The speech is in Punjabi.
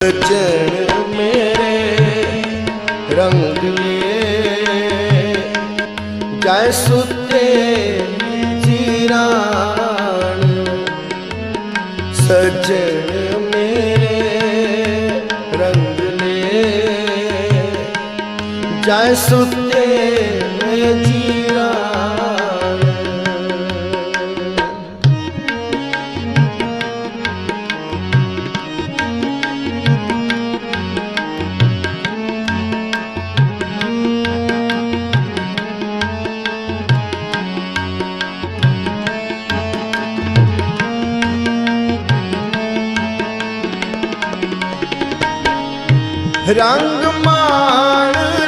ਚਣ ਮੇਰੇ ਰੰਗ ਲੇ ਜੈ ਸੁਤੇ ਜੀਰਾਣ ਸਜਣ ਮੇਰੇ ਰੰਗ ਲੇ ਜੈ ਸੁਤੇ ਰੰਗ ਮਾਣ